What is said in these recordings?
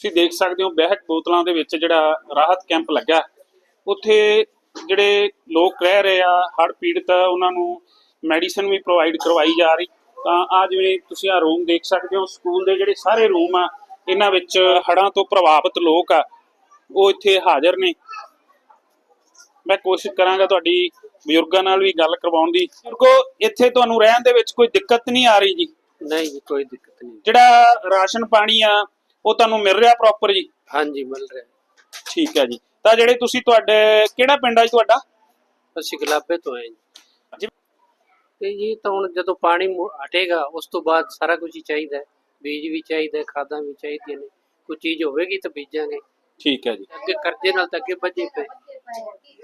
ਤੁਸੀਂ ਦੇਖ ਸਕਦੇ ਹੋ ਬਹਿਕ ਬੋਤਲਾਂ ਦੇ ਵਿੱਚ ਜਿਹੜਾ ਰਾਹਤ ਕੈਂਪ ਲੱਗਾ। ਉੱਥੇ ਜਿਹੜੇ ਲੋਕ ਰਹਿ ਰਹੇ ਆ ਹੜ੍ਹ ਪੀੜਤ ਉਹਨਾਂ ਨੂੰ ਮੈਡੀਸਨ ਵੀ ਪ੍ਰੋਵਾਈਡ ਕਰਵਾਈ ਜਾ ਰਹੀ। ਤਾਂ ਆ ਜਿਵੇਂ ਤੁਸੀਂ ਆ ਰੂਮ ਦੇਖ ਸਕਦੇ ਹੋ ਸਕੂਲ ਦੇ ਜਿਹੜੇ ਸਾਰੇ ਰੂਮ ਆ ਇਹਨਾਂ ਵਿੱਚ ਹੜ੍ਹਾਂ ਤੋਂ ਪ੍ਰਭਾਵਿਤ ਲੋਕ ਆ ਉਹ ਇੱਥੇ ਹਾਜ਼ਰ ਨੇ। ਮੈਂ ਕੋਸ਼ਿਸ਼ ਕਰਾਂਗਾ ਤੁਹਾਡੀ ਬਜ਼ੁਰਗਾਂ ਨਾਲ ਵੀ ਗੱਲ ਕਰਵਾਉਣ ਦੀ। ਕੋ ਇੱਥੇ ਤੁਹਾਨੂੰ ਰਹਿਣ ਦੇ ਵਿੱਚ ਕੋਈ ਦਿੱਕਤ ਨਹੀਂ ਆ ਰਹੀ ਜੀ? ਨਹੀਂ ਜੀ ਕੋਈ ਦਿੱਕਤ ਨਹੀਂ। ਜਿਹੜਾ ਰਾਸ਼ਨ ਪਾਣੀ ਆ ਉਹ ਤੁਹਾਨੂੰ ਮਿਲ ਰਿਹਾ ਪ੍ਰੋਪਰ ਜੀ? ਹਾਂਜੀ ਮਿਲ ਰਿਹਾ। ਠੀਕ ਹੈ ਜੀ। ਤਾਂ ਜਿਹੜੇ ਤੁਸੀਂ ਤੁਹਾਡੇ ਕਿਹੜਾ ਪਿੰਡ ਆ ਜੀ ਤੁਹਾਡਾ? ਅਸੀਂ ਗੁਲਾਬੇ ਤੋਂ ਆਏ ਜੀ। ਤੇ ਜੀ ਤਾਂ ਹੁਣ ਜਦੋਂ ਪਾਣੀ ਹਟੇਗਾ ਉਸ ਤੋਂ ਬਾਅਦ ਸਾਰਾ ਕੁਝ ਹੀ ਚਾਹੀਦਾ ਹੈ। ਬੀਜ ਵੀ ਚਾਹੀਦਾ ਹੈ, ਖਾਦਾਂ ਵੀ ਚਾਹੀਦੀਆਂ ਨੇ। ਕੋਈ ਚੀਜ਼ ਹੋਵੇਗੀ ਤਾਂ ਬੀਜਾਂਗੇ। ਠੀਕ ਹੈ ਜੀ। ਅੱਗੇ ਕਰਜ਼ੇ ਨਾਲ ਤਾਂ ਅੱਗੇ ਵੱਜੇ ਪਏ।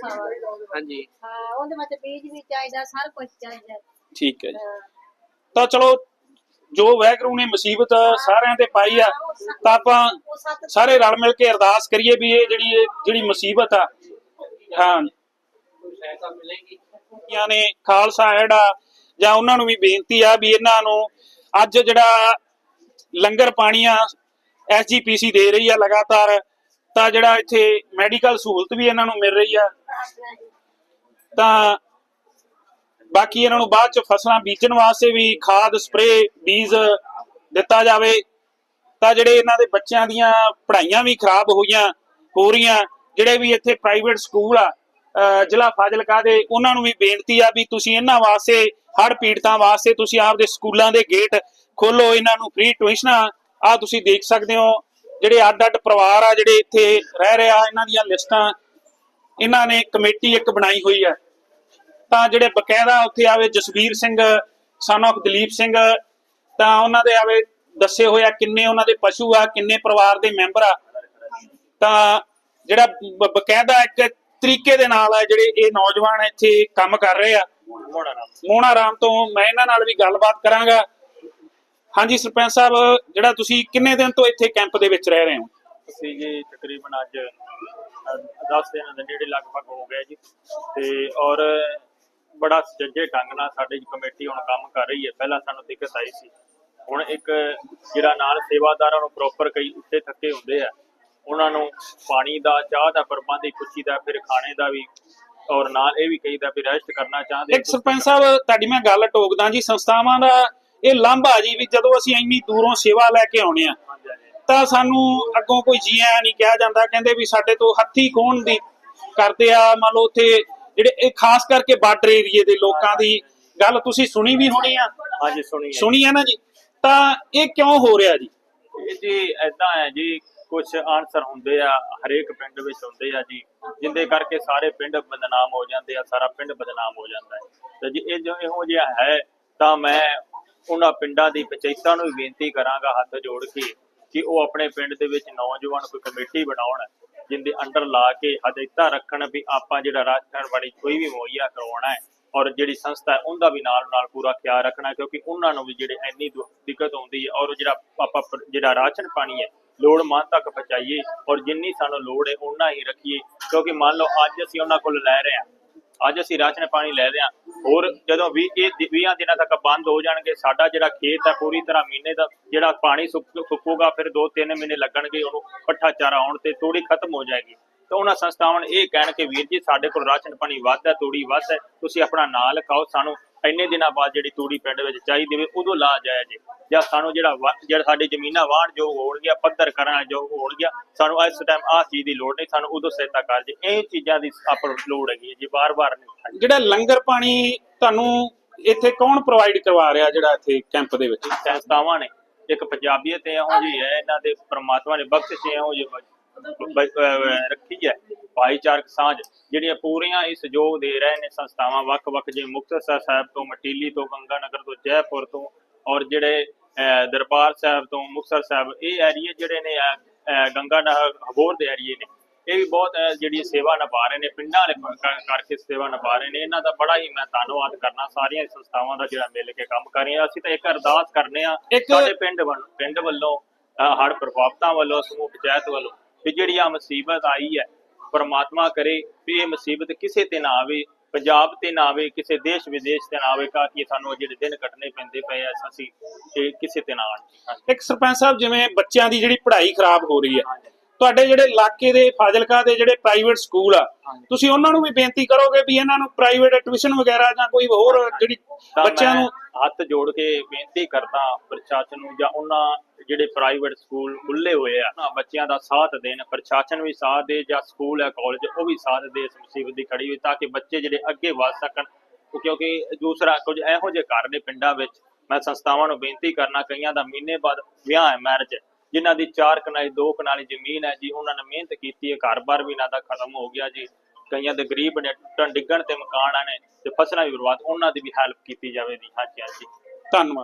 ਹਾਂ ਹਾਂਜੀ ਉਹਦੇ ਵਿੱਚ ਬੀਜ ਵੀ ਚਾਹੀਦਾ ਸਾਰਾ ਕੁਝ ਚਾਹੀਦਾ ਠੀਕ ਹੈ ਜੀ। ਤਾਂ ਚਲੋ ਜੋ ਵੈਗਰੂ ਨੇ ਮੁਸੀਬਤ ਸਾਰਿਆਂ ਤੇ ਪਾਈ ਆ ਤਾਂ ਆਪਾਂ ਸਾਰੇ ਰਲ ਮਿਲ ਕੇ ਅਰਦਾਸ ਕਰੀਏ ਵੀ ਇਹ ਜਿਹੜੀ ਜਿਹੜੀ ਮੁਸੀਬਤ ਆ। ਹਾਂ। ਕੋਈ ਸਹਾਇਤਾ ਮਿਲੇਗੀ ਆਂ ਨੇ ਖਾਲਸਾ ਜਿਹੜਾ ਜਾਂ ਉਹਨਾਂ ਨੂੰ ਵੀ ਬੇਨਤੀ ਆ ਵੀ ਇਹਨਾਂ ਨੂੰ ਅੱਜ ਜਿਹੜਾ ਲੰਗਰ ਪਾਣੀ ਆ ਐਸਜੀਪੀਸੀ ਦੇ ਰਹੀ ਆ ਲਗਾਤਾਰ ਤਾਂ ਜਿਹੜਾ ਇੱਥੇ ਮੈਡੀਕਲ ਸਹੂਲਤ ਵੀ ਇਹਨਾਂ ਨੂੰ ਮਿਲ ਰਹੀ ਆ। ਤਾਂ ਬਾਕੀ ਇਹਨਾਂ ਨੂੰ ਬਾਅਦ ਚ ਫਸਲਾਂ ਬੀਜਣ ਵਾਸਤੇ ਵੀ ਖਾਦ ਸਪਰੇ ਬੀਜ ਦਿੱਤਾ ਜਾਵੇ। ਤਾਂ ਜਿਹੜੇ ਇਹਨਾਂ ਦੇ ਬੱਚਿਆਂ ਦੀਆਂ ਪੜ੍ਹਾਈਆਂ ਵੀ ਖਰਾਬ ਹੋਈਆਂ, ਹੋ ਰਹੀਆਂ, ਜਿਹੜੇ ਵੀ ਇੱਥੇ ਪ੍ਰਾਈਵੇਟ ਸਕੂਲ ਆ ਜ਼ਿਲ੍ਹਾ ਫਾਜ਼ਿਲਕਾ ਦੇ, ਉਹਨਾਂ ਨੂੰ ਵੀ ਬੇਨਤੀ ਆ ਵੀ ਤੁਸੀਂ ਇਹਨਾਂ ਵਾਸਤੇ, ਹੜ੍ਹ ਪੀੜਤਾਂ ਵਾਸਤੇ ਤੁਸੀਂ ਆਪਦੇ ਸਕੂਲਾਂ ਦੇ ਗੇਟ ਖੋਲੋ ਇਹਨਾਂ ਨੂੰ ਫ੍ਰੀ ਟਿਊਸ਼ਨਾਂ ਆ ਤੁਸੀਂ ਦੇਖ ਸਕਦੇ ਹੋ। ਜਿਹੜੇ ਅੱਡ-ਅੱਡ ਪਰਿਵਾਰ ਆ ਜਿਹੜੇ ਇੱਥੇ ਰਹਿ ਰਹੇ ਆ, ਇਹਨਾਂ ਦੀਆਂ ਲਿਸਟਾਂ, ਇਹਨਾਂ ਨੇ ਕਮੇਟੀ ਇੱਕ ਬਣਾਈ ਹੋਈ ਹੈ ਤਾਂ ਜਿਹੜੇ ਬਕਾਇਦਾ ਉੱਥੇ ਆਵੇ ਜਸਵੀਰ ਸਿੰਘ, son of ਦਲੀਪ ਸਿੰਘ, ਤਾਂ ਉਹਨਾਂ ਦੇ ਆਵੇ ਦੱਸੇ ਹੋਇਆ ਕਿੰਨੇ ਉਹਨਾਂ ਦੇ ਪਸ਼ੂ ਆ, ਕਿੰਨੇ ਪਰਿਵਾਰ ਦੇ ਮੈਂਬਰ ਆ। ਤਾਂ ਜਿਹੜਾ ਬਕਾਇਦਾ ਇੱਕ ਤਰੀਕੇ ਦੇ ਨਾਲ ਆ ਜਿਹੜੇ ਇਹ ਨੌਜਵਾਨ ਇੱਥੇ ਕੰਮ ਕਰ ਰਹੇ ਆ। ਮੋਹਣਾ ਰਾਮ ਤੋਂ ਮੈਂ ਇਹਨਾਂ ਨਾਲ ਵੀ ਗੱਲਬਾਤ ਕਰਾਂਗਾ। ਹਾਂਜੀ ਸਰਪੰਚ ਸਾਹਿਬ, ਜਿਹੜਾ ਤੁਸੀਂ ਕਿੰਨੇ ਦਿਨ ਤੋਂ ਇੱਥੇ ਕੈਂਪ ਦੇ ਵਿੱਚ ਰਹਿ ਰਹੇ ਹੋ? ਅਸੀਂ ਜੀ ਤਕਰੀਬਨ ਅੱਜ 10 ਦਿਨਾਂ ਦੇ ਨੇੜੇ ਲਗਭਗ ਹੋ ਗਿਆ ਜੀ। ਤੇ ਔਰ ਬੜਾ ਸੁਚੱਜੇ ਢੰਗ ਨਾਲ ਸਾਡੀ ਕਮੇਟੀ ਹੁਣ ਕੰਮ ਕਰ ਰਹੀ ਹੈ। ਪਹਿਲਾਂ ਸਾਨੂੰ ਦਿੱਕਤ ਆਈ ਸੀ। ਹੁਣ ਇੱਕ ਜਿਹੜਾ ਨਾਲ ਸੇਵਾਦਾਰਾਂ ਨੂੰ ਪ੍ਰੋਪਰ ਕਈ ਉੱਤੇ ਥੱਕੇ ਹੁੰਦੇ ਆ, ਉਹਨਾਂ ਨੂੰ ਪਾਣੀ ਦਾ, ਚਾਹ ਦਾ ਪ੍ਰਬੰਧ ਹੀ ਦਾ, ਫਿਰ ਖਾਣੇ ਦਾ ਵੀ ਔਰ ਨਾਲ ਇਹ ਵੀ ਕਹੀਦਾ ਵੀ ਰੈਸਟ ਕਰਨਾ ਚਾਹੁੰਦੇ ਇੱਕ ਸਰਪੰਚ ਸਾਹਿਬ, ਤੁਹਾਡੀ ਮੈਂ ਗੱਲ ਟੋਕਦਾ ਜੀ, ਸੰਸਥਾਵਾਂ ਦਾ ਇਹ ਲਾਂਭਾ ਜੀ ਵੀ ਜਦੋਂ ਅਸੀਂ ਇੰਨੀ ਦੂਰੋਂ ਸੇਵਾ ਲੈ ਕੇ ਆਉਣੇ ਆ, ਤਾਂ ਸਾਨੂੰ ਅੱਗੋਂ ਕੋਈ ਜੀ ਨਹੀਂ ਕਿਹਾ ਜਾਂਦਾ। ਕਹਿੰਦੇ ਵੀ ਸਾਡੇ ਤੋਂ ਹੱਥੀ ਖੋਣ ਦੀ ਕਰਦੇ ਆ, ਮੰਨ ਲਓ ਉੱਥੇ ਜਿਹੜੇ ਇਹ ਖਾਸ ਕਰਕੇ ਬਾਰਡਰ ਏਰੀਏ ਦੇ ਲੋਕਾਂ ਦੀ ਗੱਲ ਤੁਸੀਂ ਸੁਣੀ ਵੀ ਹੋਣੀ ਆ? ਹਾਂਜੀ ਸੁਣੀਏ ਸੁਣੀ ਆ ਨਾ ਜੀ? ਤਾਂ ਇਹ ਕਿਉਂ ਹੋ ਰਿਹਾ ਜੀ? ਇਹ ਜੀ ਐਦਾਂ ਹੈ ਜੀ ਕੁਝ ਆਨਸਰ ਹੁੰਦੇ ਆ ਹਰੇਕ ਪਿੰਡ ਵਿੱਚ ਹੁੰਦੇ ਆ ਜੀ ਜਿੰਦੇ ਕਰਕੇ ਸਾਰੇ ਪਿੰਡ ਬਦਨਾਮ ਹੋ ਜਾਂਦੇ ਆ ਸਾਰਾ ਪਿੰਡ ਬਦਨਾਮ ਹੋ ਜਾਂਦਾ ਹੈ। ਤੇ ਜੀ ਇਹ ਜੋ ਇਹੋ ਜਿਹਾ ਹੈ ਤਾਂ ਮੈਂ ਉਹਨਾਂ ਪਿੰਡਾਂ ਦੀ ਪੰਚਾਇਤਾਂ ਨੂੰ ਵੀ ਬੇਨਤੀ ਕਰਾਂਗਾ ਹੱਥ ਜੋੜ ਕੇ ਕਿ ਉਹ ਆਪਣੇ ਪਿੰਡ ਦੇ ਵਿੱਚ ਨੌਜਵਾਨ ਕੋਈ ਕਮੇਟੀ ਬਣਾਉਣ। ਜਿੰਦੇ ਅੰਡਰ ਲਾ ਕੇ ਹਦਾਇਤਾਂ ਰੱਖਣ ਵੀ ਆਪਾਂ ਜਿਹੜਾ ਰਾਜਸਥਾਨ ਵਾਲੀ ਕੋਈ ਵੀ ਮੁਹੱਈਆ ਕਰਵਾਉਣਾ ਹੈ ਔਰ ਜਿਹੜੀ ਸੰਸਥਾ ਹੈ ਉਹਦਾ ਵੀ ਨਾਲ ਨਾਲ ਪੂਰਾ ਖਿਆਲ ਰੱਖਣਾ ਕਿਉਂਕਿ ਉਹਨਾਂ ਨੂੰ ਵੀ ਜਿਹੜੇ ਇੰਨੀ ਦਿੱਕਤ ਆਉਂਦੀ ਹੈ ਔਰ ਜਿਹੜਾ ਆਪਾਂ ਜਿਹੜਾ ਰਾਸ਼ਨ ਪਾਣੀ ਹੈ ਲੋੜਵੰਦ ਤੱਕ ਪਹੁੰਚਾਈਏ ਔਰ ਜਿੰਨੀ ਸਾਨੂੰ ਲੋੜ ਹੈ ਉਹਨਾਂ ਹੀ ਰੱਖੀਏ ਕਿਉਂਕਿ ਮੰਨ ਲਓ ਅੱਜ ਅਸੀਂ ਉਹਨਾਂ ਕੋਲ ਲੈ ਰਹੇ ਹਾਂ ਅੱਜ ਅਸੀਂ ਰਾਸ਼ਨ ਪਾਣੀ ਲੈ ਰਹੇ ਹਾਂ ਹੋਰ ਜਦੋਂ ਵੀ ਇਹ 20 ਦਿਨਾਂ ਤੱਕ ਬੰਦ ਹੋ ਜਾਣਗੇ, ਸਾਡਾ ਜਿਹੜਾ ਖੇਤ ਹੈ ਪੂਰੀ ਤਰ੍ਹਾਂ ਮਹੀਨੇ ਦਾ ਜਿਹੜਾ ਪਾਣੀ ਸੁੱਕ- ਸੁੱਕੂਗਾ, ਫਿਰ 2-3 ਮਹੀਨੇ ਲੱਗਣਗੇ, ਉਹਨੂੰ ਪੱਠਾ ਚਾਰਾ ਆਉਣ ਤੇ ਤੂੜੀ ਖਤਮ ਹੋ ਜਾਏਗੀ। ਤਾਂ ਉਹਨਾਂ ਸੰਸਥਾਵਾਂ ਨੇ ਇਹ ਕਹਿਣ ਕਿ ਵੀਰ ਜੀ, ਸਾਡੇ ਕੋਲ ਰਾਸ਼ਨ ਪਾਣੀ ਵੱਧ ਹੈ, ਤੂੜੀ ਵੱਧ ਹੈ, ਤੁਸੀਂ ਆਪਣਾ ਨਾਂ ਲਿਖਾਓ, ਸਾਨੂੰ ਇੰਨੇ ਦਿਨਾਂ ਬਾਅਦ ਜਿਹੜੀ ਤੂੜੀ ਪਿੰਡ ਵਿੱਚ ਚਾਹੀਦੀ ਵੇ ਉਦੋਂ ਲਾ ਜਾਇਆ ਜੇ। ਜਾਂ ਸਾਨੂੰ ਜਿਹੜਾ ਜਿਹੜਾ ਸਾਡੀ ਜ਼ਮੀਨਾਂ ਵਾਹਣ ਜੋ ਹੋਣਗੀਆਂ ਪੱਧਰ ਕਰਨ ਜੋ ਹੋਣਗੀਆਂ ਸਾਨੂੰ ਇਸ ਟਾਈਮ ਆਹ ਚੀਜ਼ ਦੀ ਲੋੜ ਨਹੀਂ ਸਾਨੂੰ ਉਦੋਂ ਸਹਾਇਤਾ ਕਰ ਜੇ ਇਹ ਚੀਜ਼ਾਂ ਦੀ ਆਪਾਂ ਨੂੰ ਲੋੜ ਹੈਗੀ ਜੀ ਬਾਰ-ਬਾਰ ਨਹੀਂ। ਜਿਹੜਾ ਲੰਗਰ ਪਾਣੀ ਤੁਹਾਨੂੰ ਇੱਥੇ ਕੌਣ ਪ੍ਰੋਵਾਈਡ ਕਰਵਾ ਰਿਹਾ ਜਿਹੜਾ ਇੱਥੇ ਕੈਂਪ ਦੇ ਵਿੱਚ? ਸੰਸਥਾਵਾਂ ਨੇ ਇੱਕ ਪੰਜਾਬੀਅਤ ਇਹੋ ਜਿਹੀ ਹੈ ਇਹਨਾਂ ਦੇ ਪ੍ਰਮਾਤਮਾ ਨੇ ਬਖਸ਼ਿਸ਼ ਇਹੋ ਅਹ ਰੱਖੀ ਹੈ। ਭਾਈਚਾਰਕ ਸਾਂਝ ਜਿਹੜੀਆਂ ਪੂਰੀਆਂ ਇਸ ਜੋ ਦੇ ਰਹੇ ਨੇ ਸੰਸਥਾਵਾਂ ਵੱਖ-ਵੱਖ ਜਿਵੇਂ ਮੁਕਤਸਰ ਸਾਹਿਬ ਤੋਂ ਮਟੀਲੀ ਤੋਂ ਗੰਗਾਨਗਰ ਤੋਂ ਜੈਪੁਰ ਤੋਂ ਔਰ ਜਿਹੜੇ ਦਰਬਾਰ ਸਾਹਿਬ ਤੋਂ ਮੁਕਤਸਰ ਸਾਹਿਬ ਇਹ ਏਰੀਏ ਜਿਹੜੇ ਨੇ ਅਹ, ਗੰਗਾਨਗਰ ਹਬੋਰ ਦੇ ਏਰੀਏ ਨੇ। ਇਹ ਵੀ ਬਹੁਤ ਜਿਹੜੀ ਸੇਵਾ ਨਿਭਾ ਰਹੇ ਨੇ ਪਿੰਡਾਂ ਵਾਲੇ ਕ- ਕ- ਕਰਕੇ ਸੇਵਾ ਨਿਭਾ ਰਹੇ ਨੇ। ਇਹਨਾਂ ਦਾ ਬੜਾ ਹੀ ਮੈਂ ਧੰਨਵਾਦ ਕਰਨਾ ਸਾਰੀਆਂ ਸੰਸਥਾਵਾਂ ਦਾ ਜਿਹੜਾ ਮਿਲ ਕੇ ਕੰਮ ਕਰ ਰਹੀਆਂ। ਅਸੀਂ ਤਾਂ ਇੱਕ ਅਰਦਾਸ ਕਰਨੇ ਆ ਸਾਡੇ ਪਿੰਡ ਵੱਲ ਪਿੰਡ ਵੱਲੋਂ ਹੜ ਪ੍ਰਭਾਵਤਾਂ ਵੱਲੋਂ ਸਮੂਹ ਪੰਚਾਇਤ ਵੱਲੋਂ ਵੀ ਜਿਹੜੀ ਆ ਮੁਸੀਬਤ ਆਈ ਹੈ ਪਰਮਾਤਮਾ ਕਰੇ ਵੀ ਇਹ ਮੁਸੀਬਤ ਕਿਸੇ ਤੇ ਨਾ ਆਵੇ ਪੰਜਾਬ ਤੇ ਨਾ ਆਵੇ ਕਿਸੇ ਦੇਸ਼ ਵਿਦੇਸ਼ ਤੇ ਨਾ ਆਵੇ ਕਾ ਕਿ ਸਾਨੂੰ ਜਿਹੜੇ ਦਿਨ ਕੱਟਣੇ ਪੈਂਦੇ ਪਏ ਆ ਅਸੀਂ ਇਹ ਕਿਸੇ ਤੇ ਨਾ ਹਾਂਜੀ ਇੱਕ ਸਰਪੰਚ ਸਾਹਿਬ ਜਿਵੇਂ ਬੱਚਿਆਂ ਦੀ ਜਿਹੜੀ ਪੜ੍ਹਾਈ ਖਰਾਬ ਹੋ ਰਹੀ ਹੈ। ਤੁਹਾਡੇ ਜਿਹੜੇ ਇਲਾਕੇ ਦੇ ਫਾਜ਼ਿਲਕਾ ਦੇ ਜਿਹੜੇ ਪ੍ਰਾਈਵੇਟ ਸਕੂਲ ਆ। ਤੁਸੀਂ ਉਹਨਾਂ ਨੂੰ ਵੀ ਬੇਨਤੀ ਕਰੋਗੇ ਵੀ ਇਹਨਾਂ ਨੂੰ ਪ੍ਰਾਈਵੇਟ ਟਿਊਸ਼ਨ ਵਗੈਰਾ ਜਾਂ ਕੋਈ ਹੋਰ ਜਿਹੜੀ ਤਾਂ ਬੱਚਿਆਂ ਨੂੰ ਹੱਥ ਜੋੜ ਕੇ ਬੇਨਤੀ ਕਰਦਾ ਪ੍ਰਸ਼ਾਸਨ ਨੂੰ ਜਾਂ ਉਹਨਾਂ ਜਿਹੜੇ ਪ੍ਰਾਈਵੇਟ ਸਕੂਲ ਖੁੱਲੇ ਹੋਏ ਆ ਨਾ, ਬੱਚਿਆਂ ਦਾ ਸਾਥ ਦੇਣ, ਪ੍ਰਸ਼ਾਸਨ ਵੀ ਸਾਥ ਦੇ ਜਾਂ ਸਕੂਲ ਹੈ ਕਾਲਜ ਉਹ ਵੀ ਸਾਥ ਦੇ ਇਸ ਮੁਸੀਬਤ ਦੀ ਖੜੀ ਹੋਈ ਤਾਂ ਕਿ ਬੱਚੇ ਜਿਹੜੇ ਅੱਗੇ ਵਧ ਸਕਣ। ਕਿਉਂਕਿ ਦੂਸਰਾ ਕੁਝ ਇਹੋ ਜਿਹੇ ਘਰ ਨੇ ਪਿੰਡਾਂ ਵਿੱਚ। ਮੈਂ ਸੰਸਥਾਵਾਂ ਨੂੰ ਬੇਨਤੀ ਕਰਨਾ, ਕਈਆਂ ਦਾ ਮਹੀਨੇ ਬਾਅਦ ਵਿਆਹ ਹੈ ਮੈਰਿਜ ਜਿਨ੍ਹਾਂ ਦੀ ਚਾਰ ਕਨਾਲੀ, ਦੋ ਕਨਾਲੀ ਜ਼ਮੀਨ ਹੈ ਜੀ, ਉਹਨਾਂ ਨੇ ਮਿਹਨਤ ਕੀਤੀ ਹੈ ਘਰ-ਬਾਰ ਵੀ ਇਹਨਾਂ ਦਾ ਖਤਮ ਹੋ ਗਿਆ ਜੀ। ਕਈਆਂ ਦੇ ਗਰੀਬ ਨੇ ਟੁੱਟਣ, ਡਿੱਗਣ ਤੇ ਮਕਾਨ ਨੇ ਤੇ ਫਸਲਾਂ ਵੀ ਬਰਬਾਦ, ਉਹਨਾਂ ਦੀ ਵੀ ਹੈਲਪ ਕੀਤੀ ਜਾਵੇ ਜੀ ਹਾਂਜੀ ਹਾਂਜੀ। ਧੰਨਵਾਦ।